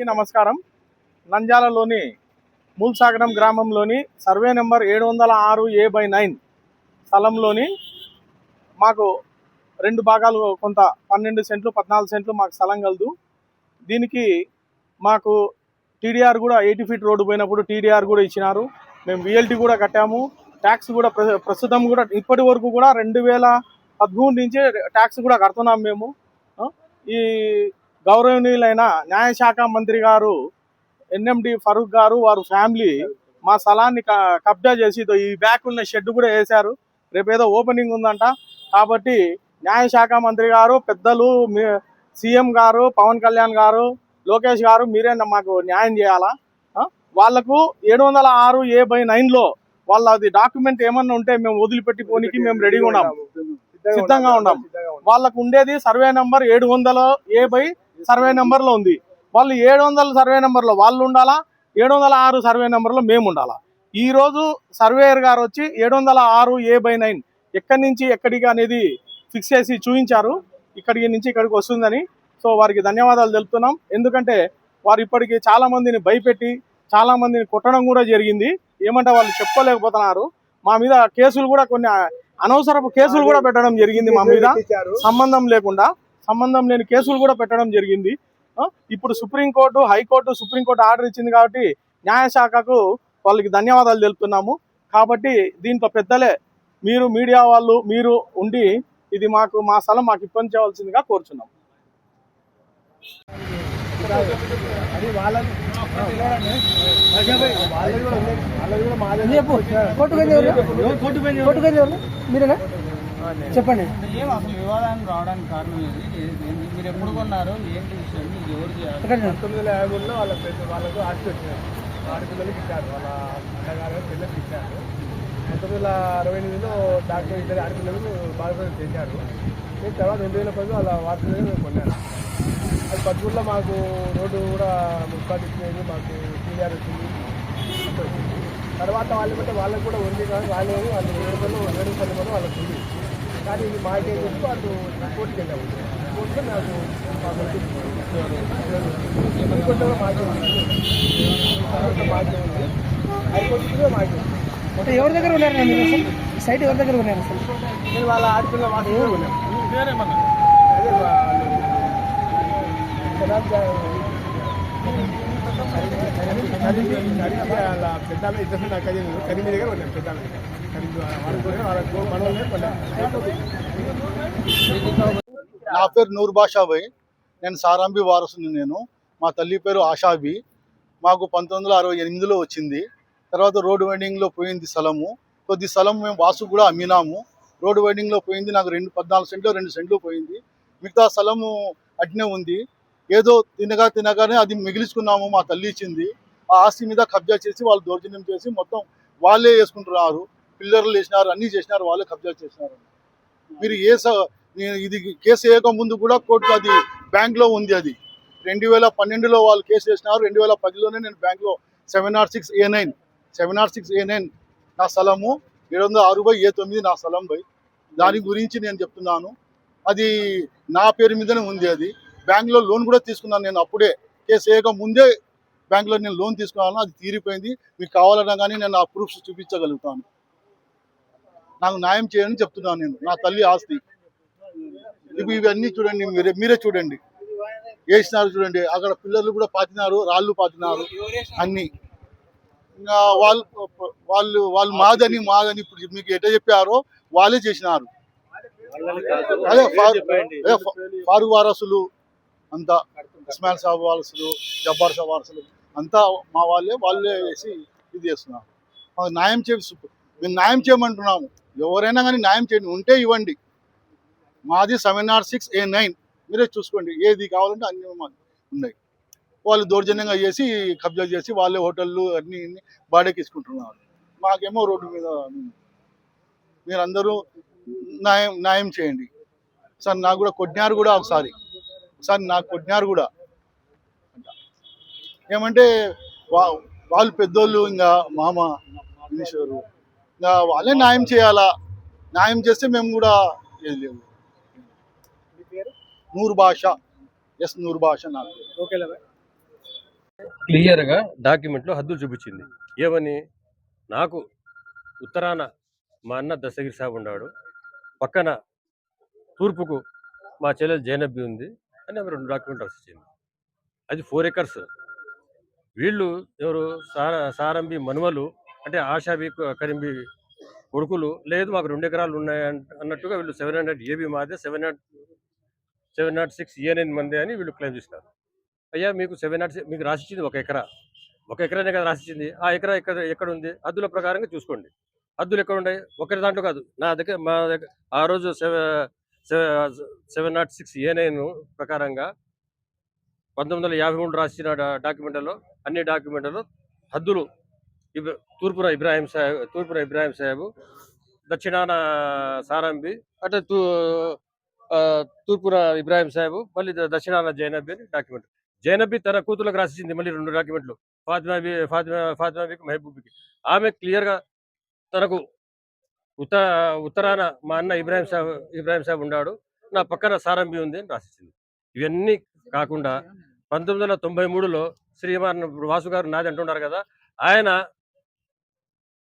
అందరికీ నమస్కారం. నంజాలలోని మూల్సాగరం గ్రామంలోని సర్వే నెంబర్ ఏడు వందల ఆరు ఏ బై నైన్ స్థలంలోని మాకు రెండు భాగాలు కొంత పన్నెండు సెంట్లు పద్నాలుగు సెంట్లు మాకు స్థలం కలదు. దీనికి మాకు టీడీఆర్ కూడా ఎయిటీ ఫీట్ రోడ్డు పోయినప్పుడు టీడీఆర్ కూడా ఇచ్చినారు. మేము విఎల్టీ కూడా కట్టాము. ట్యాక్స్ కూడా ప్ర- ప్రస్తుతం కూడా ఇప్పటి వరకు కూడా రెండు వేల పదమూడు నుంచి ట్యాక్స్ కూడా కడుతున్నాం మేము. ఈ గౌరవనీయులైన న్యాయశాఖ మంత్రి గారు ఎన్ఎండి ఫరూక్ గారు వారు ఫ్యామిలీ మా స్థలాన్ని కబ్జా చేసి ఈ బ్యాక్ ఉన్న షెడ్ కూడా వేశారు. రేపు ఏదో ఓపెనింగ్ ఉందంట. కాబట్టి న్యాయశాఖ మంత్రి గారు పెద్దలు సీఎం గారు పవన్ కళ్యాణ్ గారు లోకేష్ గారు మీరే మాకు న్యాయం చేయాలా? వాళ్ళకు ఏడు వందల ఆరు ఏ బై నైన్లో వాళ్ళది డాక్యుమెంట్ ఏమన్నా ఉంటే మేము వదిలిపెట్టి పోనీకి మేము రెడీగా ఉన్నాం. సిద్ధంగా ఉన్నాం. వాళ్ళకు ఉండేది సర్వే నంబర్ ఏడు వందల ఏ బై సర్వే నంబర్లో ఉంది. వాళ్ళు ఏడు వందల సర్వే నంబర్లో వాళ్ళు ఉండాలా? ఏడు వందల ఆరు సర్వే నంబర్లో మేము ఉండాలా? ఈ రోజు సర్వేయర్ గారు వచ్చి ఏడు వందల ఆరు ఏ బై నైన్ ఎక్కడి నుంచి ఎక్కడికి అనేది ఫిక్స్ చేసి చూపించారు. ఇక్కడికి నుంచి ఇక్కడికి వస్తుందని. సో వారికి ధన్యవాదాలు తెలుపుతున్నాం. ఎందుకంటే వారు ఇప్పటికి చాలా మందిని భయపెట్టి చాలా మందిని కొట్టడం కూడా జరిగింది. ఏమంటే వాళ్ళు చెప్పుకోలేకపోతున్నారు. మా మీద కేసులు కూడా కొన్ని అనవసరపు కేసులు కూడా పెట్టడం జరిగింది మా మీద. సంబంధం లేకుండా. సంబంధం లేని కేసులు కూడా పెట్టడం జరిగింది. ఇప్పుడు సుప్రీంకోర్టు హైకోర్టు సుప్రీంకోర్టు ఆర్డర్ ఇచ్చింది కాబట్టి న్యాయశాఖకు వాళ్ళకి ధన్యవాదాలు తెలుపుతున్నాము. కాబట్టి దీంట్లో పెద్దలే మీరు మీడియా వాళ్ళు మీరు ఉండి ఇది మాకు మా స్థలం మాకు ఇప్పించవలసిందిగా కోరుచున్నాం. మీరేనా? చెప్పండి. ఏం అసలు వివాదానికి రావడానికి కారణం ఏంటి? మీరు ఎప్పుడు కొన్నారు? ఏంటి విషయం? మీకు ఎవరు చేయాలి? పంతొమ్మిది వందల యాభై మూడులో వాళ్ళ పెద్ద వాళ్ళకు ఆస్తి వచ్చినారు ఆడపిల్లలకి ఇచ్చారు. వాళ్ళ అన్నగారు పిల్లలకి ఇచ్చారు. పంతొమ్మిది వందల అరవై ఎనిమిదిలో డాక్టర్ ఇద్దరు ఆడపిల్లలు బాధితులు చేశారు. నేను తర్వాత రెండు వేల పది వాళ్ళ వార్తలు మేము కొన్నాను. అది పదమూడులో మాకు రోడ్డు కూడా మున్సిపాలిటీ ఇచ్చినది మాకు టీఆర్ వచ్చింది. తర్వాత వాళ్ళు బట్టి వాళ్ళకి కూడా ఉంది కానీ వాళ్ళు వాళ్ళు ఏడు పనులు ఏడు పనులు వాళ్ళకి ఉంది. కానీ ఇది మాకేం చెప్పి వాళ్ళు కోర్టుకి వెళ్ళాము కోర్టులో నాకు మాకు హైకోర్టులో మాకే ఉంది మాకే ఉంది హైకోర్టు కూడా మాకే ఉంది అంటే ఎవరి దగ్గర ఉన్నారు మీరు అసలు? సైట్ ఎవరి దగ్గర ఉన్నారు అసలు? నేను వాళ్ళ ఆడపిల్ల అదే వాళ్ళు. వాళ్ళ పెద్దామె ఇద్దరు నాకు అది దగ్గర వాళ్ళ వాళ్ళ నా పేరు నూర్ బాషాబాయ్ నేను సారాంబి వారసుని నేను. మా తల్లి పేరు ఆషాబి మాకు పంతొమ్మిది వందల అరవై ఎనిమిదిలో వచ్చింది. తర్వాత రోడ్ వైండింగ్లో పోయింది స్థలము కొద్ది స్థలం మేము వాసు కూడా అమ్మినాము. రోడ్ వైండింగ్లో పోయింది నాకు రెండు పద్నాలుగు సెంట్లు రెండు సెంట్లు పోయింది. మిగతా స్థలము అట్నే ఉంది. ఏదో తినగా తినగానే అది మిగిలిచుకున్నాము మా తల్లి ఇచ్చింది. ఆ ఆస్తి మీద కబ్జా చేసి వాళ్ళు దౌర్జన్యం చేసి మొత్తం వాళ్ళే వేసుకుంటున్నారు పిల్లర్లు వేసినారు అన్నీ చేసినారు వాళ్ళే కబ్జా చేసినారు. మీరు ఏ స- నేను ఇది కేసు వేయక ముందు కూడా కోర్టు అది బ్యాంక్లో ఉంది అది. రెండు వేల పన్నెండులో వాళ్ళు కేసు వేసినారు రెండు వేల పదిలోనే నేను బ్యాంక్లో seven R six A nine seven R six A nine నా స్థలము ఏడు వందల ఆరు బై ఏ తొమ్మిది నా స్థలం బై. దాని గురించి నేను చెప్తున్నాను. అది నా పేరు మీదనే ఉంది అది. బ్యాంక్లో లోన్ కూడా తీసుకున్నాను నేను అప్పుడే. కేసు వేయక ముందే బ్యాంక్లో నేను లోన్ తీసుకున్నాను అది తీరిపోయింది. మీకు కావాలన్నా కానీ నేను ఆ ప్రూఫ్స్ చూపించగలుగుతాను. నాకు న్యాయం చేయని చెప్తున్నాను నేను నా తల్లి ఆస్తి. ఇవి ఇవన్నీ చూడండి మీరే మీరే చూడండి. వేసినారు చూడండి అక్కడ పిల్లలు కూడా పాతినారు రాళ్ళు పాతినారు అన్ని. ఇంకా వాళ్ళు వాళ్ళు వాళ్ళు మాదని మాదని ఇప్పుడు మీకు ఎట్లా చెప్పారో వాళ్ళే చేసినారు. అదే ఫా- అదే ఫా- ఫారూక్ వారసులు అంతా ఇస్మాయిల్ సాబ్ వారసులు జబ్బార్ సాబ్ వారసులు అంతా మా వాళ్ళే వాళ్ళే వేసి ఇది చేస్తున్నారు. మాకు న్యాయం చే మేము న్యాయం చేయమంటున్నాము. ఎవరైనా కానీ న్యాయం చేయండి ఉంటే ఇవ్వండి. మాది seven R six A nine. మీరే చూసుకోండి ఏది కావాలంటే అన్ని ఉన్నాయి. వాళ్ళు దౌర్జన్యంగా చేసి కబ్జా చేసి వాళ్ళే హోటళ్ళు అన్ని బాడీకి ఇచ్చుకుంటున్నారు మాకేమో రోడ్డు మీద మీరందరూ న్యాయం న్యాయం చేయండి. సార్ నాకు కూడా కొట్టినారు కూడా ఒకసారి. సార్ నాకు కొట్టినారు కూడా. ఏమంటే వా వాళ్ళు పెద్దోళ్ళు ఇంకా మామ మినిషరు ఇంకా వాళ్ళే న్యాయం చేయాలా? న్యాయం చేస్తే మేము కూడా ఏది లేదు నూరు భాష. ఎస్ నూరు భాష నాకు ఓకేలే క్లియర్గా డాక్యుమెంట్లో హద్దులు చూపించింది. ఏమని? నాకు ఉత్తరాన మా అన్న దశగిరి సాబ్ ఉన్నాడు. పక్కన తూర్పుకు మా చెల్లెలు జైనబ్బి ఉంది. అని ఆమె రెండు డాక్యుమెంట్ వచ్చింది అది ఫోర్ ఎకర్స్. వీళ్ళు ఎవరు? సార సారంబి మనువలు అంటే ఆషాబి కరింబి కొడుకులు లేదు మాకు రెండు ఎకరాలు ఉన్నాయి అన్నట్టుగా వీళ్ళు సెవెన్ హండ్రెడ్ ఏబి మాదే seven naught seven naught six ANN మంది అని వీళ్ళు క్లెయిమ్ చేసినారు. అయ్యా మీకు సెవెన్ నాట్ మీకు రాసిచ్చింది ఒక ఎకరా. ఒక ఎకరానే కదా రాసిచ్చింది. ఆ ఎకరా ఎక్కడ ఎక్కడ ఉంది హద్దుల ప్రకారంగా చూసుకోండి. హద్దులు ఎక్కడ ఉన్నాయి ఒకరి దాంట్లో కాదు. నా దగ్గర మా దగ్గర ఆ రోజు seven naught six A nine ప్రకారంగా పంతొమ్మిది వందల యాభై మూడు రాసిన డా- డాక్యుమెంట్లలో అన్ని డాక్యుమెంట్లలో హద్దులు తూర్పున ఇబ్రాహిం సాహెబ్ తూర్పున ఇబ్రాహిం సాహెబ్ దక్షిణాన సారంబి అంటే తూ ఆ, తూర్పున ఇబ్రాహిం సాహెబ్ మళ్ళీ దక్షిణాన జైనబి అని డాక్యుమెంట్. జైనబి తన కూతురులకు రాసిచ్చింది మళ్ళీ రెండు డాక్యుమెంట్లు. ఫాతిమాబి ఫాతిమా ఫాతిమాబికి మహబూబికి. ఆమె క్లియర్గా తనకు ఉత ఉత్తరాన మా అన్న ఇబ్రాహిం సాబ్ ఇబ్రాహిం సాబ్ ఉన్నాడు. నా పక్కన సారంభి ఉంది అని రాసిచ్చింది. ఇవన్నీ కాకుండా పంతొమ్మిది వందల తొంభై మూడులో శ్రీమాన్ వాసు గారు నాది అంటున్నారు కదా ఆయన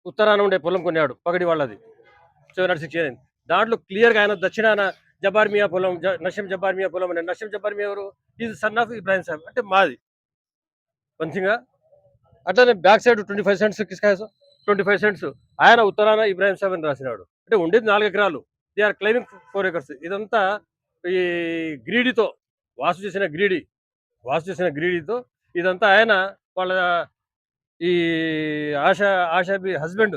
ఉత్తరాన ఉండే పొలం కొన్నాడు పగడి వాళ్ళది. సెవెన్ హండ్రెడ్ సిక్స్ నైన్ దాంట్లో క్లియర్గా ఆయన దక్షిణాన జబార్మియా పొలం జ- నషం జబార్మియా పొలం అనే నషం జబార్మియా ఎవరు? ఇది సన్ ఆఫ్ ఇబ్రాహిం సాబ్. అంటే మాది. మంచిగా అట్లానే back side twenty five cents కిస్కాయసం. Twenty five cents. ఆయన ఉత్తరాన ఇబ్రాహిం సాబ్ అని రాసినాడు. అంటే ఉండేది నాలుగు ఎకరాలు. They are claiming four acres. ఇదంతా ఈ గ్రీడీతో వాసు చేసిన గ్రీడీ. వాసు చేసిన గ్రీడీతో ఇదంతా ఆయన వాళ్ళ ఈ ఆశా ఆశాబి హస్బెండ్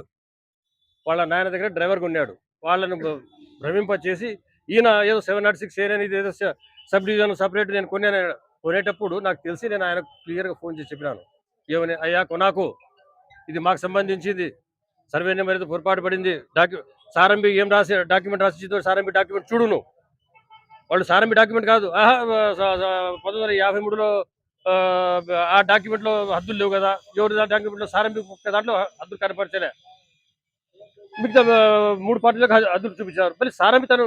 వాళ్ళ నాయన దగ్గర డ్రైవర్గా ఉన్నాడు వాళ్ళను భ్రమింపచేసి భ్రమింప చేసి ఈయన ఏదో సెవెన్ నాట్ సిక్స్ అనేది ఏదో సబ్ డివిజన్ సపరేట్ నేను కొన్నాను కొనేటప్పుడు నాకు తెలిసి నేను ఆయన క్లియర్గా ఫోన్ చేసి చెప్పినాను. ఏమని అయ్యా కొనాకు. ఇది మాకు సంబంధించింది. సర్వే నెంబర్ అయితే పొరపాటు పడింది. డాక్యు సారంభి ఏం రాసి డాక్యుమెంట్ రాసి సారంభి డాక్యుమెంట్ చూడును. వాళ్ళు సారంభి డాక్యుమెంట్ కాదు. ఆహా పంతొమ్మిది వందల యాభై మూడులో ఆ, డాక్యుమెంట్లో హద్దులు లేవు కదా. ఎవరి డాక్యుమెంట్లో సారంభి దాంట్లో హద్దులు కనపరచలే. మిగతా మూడు పార్టీలకు హద్దులు చూపించారు. మళ్ళీ సారంభి తను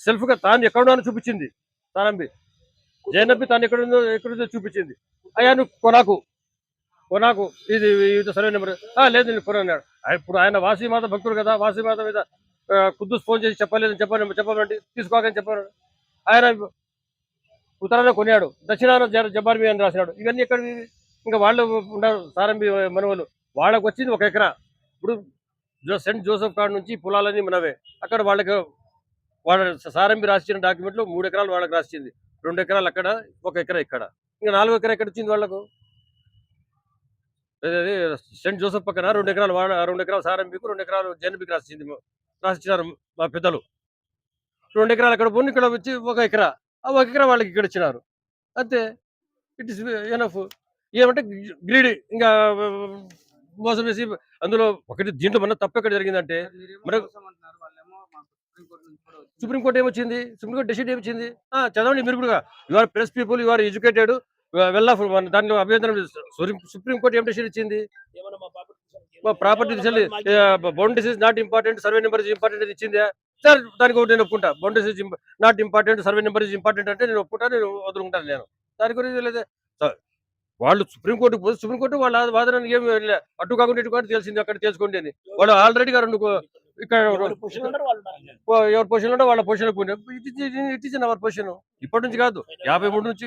సెల్ఫ్గా తాను ఎక్కడున్నానో చూపించింది. సారంభి జైనబ్బి తాను ఎక్కడుందో ఎక్కడుందో చూపించింది. అయ్యా నువ్వు కొనాకు నాకు ఇది ఇది సర్వే నెంబర్. లేదు నేను ఫోన్ అన్నాడు. ఇప్పుడు ఆయన వాసీమాత భక్తుడు కదా వాసీమాత మీద ఆ, కుద్దూస్ ఫోన్ చేసి చెప్పలేదు చెప్పండి చెప్పమండి తీసుకోకని చెప్పాను ఆయన ఉత్తరాన కొన్నాడు. దక్షిణాన జ- అని రాసినాడు. ఇవన్నీ ఎక్కడ ఇంకా వాళ్ళు ఉన్నారు సారంబి మనవలు. వాళ్ళకు వచ్చింది ఒక ఎకరా. ఇప్పుడు సెంట్ జోసెఫ్ కాడ నుంచి పొలాలన్నీ మనవే. అక్కడ వాళ్ళకి వాళ్ళ సారంభి రాసిన డాక్యుమెంట్లో మూడు ఎకరాలు వాళ్ళకి రాసింది రెండు ఎకరాలు అక్కడ ఒక ఎకరా ఇక్కడ. ఇంకా నాలుగు ఎకరా ఎక్కడ వచ్చింది వాళ్ళకు? సెంట్ జోసెఫ్ పక్కన రెండు ఎకరాలు రెండు ఎకరాలు సారంబికు రెండు ఎకరాలు జనబికి రాసింది రాసిచ్చినారు మా పెద్దలు. రెండు ఎకరాలు అక్కడ పోనీ ఇక్కడ వచ్చి ఒక ఎకరా ఆ ఒక ఎకరా వాళ్ళకి ఇక్కడ ఇచ్చినారు. అంతే. ఇట్ ఇస్ ఎనఫ్ ఏమంటే గ్రీడీ ఇంకా మోసం చేసి అందులో ఒకటి దీంట్లో మన తప్పు ఎక్కడ జరిగిందంటే మరి- సుప్రీంకోర్టు ఏమొచ్చింది? సుప్రీంకోర్టు డెసిషన్ ఏమొచ్చింది? ఆ, చదవండి మీరు కూడా. You are press people you are educated వెళ్ళ దాన్ని అభ్యంతరం సుప్రీం- సుప్రీంకోర్టు ఏం డిసిషన్ ఇచ్చింది? Property boundaries is not important survey number is important అని ఇచ్చింది? సార్ దానికి ఒకటి నేను ఒప్పుకుంటా. Boundaries is not important survey number is important అంటే నేను ఒప్పుకుంటా నేను వదులుకుంటాను నేను. దాని గురించి లేదా సార్, వాళ్ళు సుప్రీంకోర్టుకు పోతే సుప్రీంకోర్టు వాళ్ళ వాదన ఏం లే. అటు కాకుండా ఇటు కాకుండా తెలిసింది అక్కడ తెలుసుకోండి అని వాళ్ళు ఆల్రెడీగా రెండు ఇక్కడ ఎవరి పొజిషన్ ఉంటే వాళ్ళ position it is our position ఇప్పటి నుంచి కాదు. యాభై మూడు నుంచి.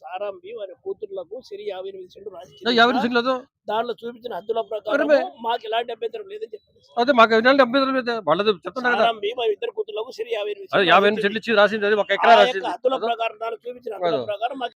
సారాంబి వారి కూతుర్లకు సిరి యాభై ఎనిమిది సెంట్లు రాసి యాభై ఇచ్చింది. నిమిషాలతో దానిలో చూపించిన హద్దుల ప్రకారం మాకు ఎలాంటి అభ్యంతరం లేదని అదే మాకు ఎలాంటి అభ్యంతరం లేదు. వాళ్ళది చెప్తున్నారు కదా. ఇద్దరు కూతుర్లకు సిరి యాభై ఎనిమిది యాభై ఎనిమిది. సెట్లు ఇచ్చి రాసింది అది ఒక ఎకరా రాసింది. హద్దుల ప్రకారం దానిలో చూపించిన. ప్రకారం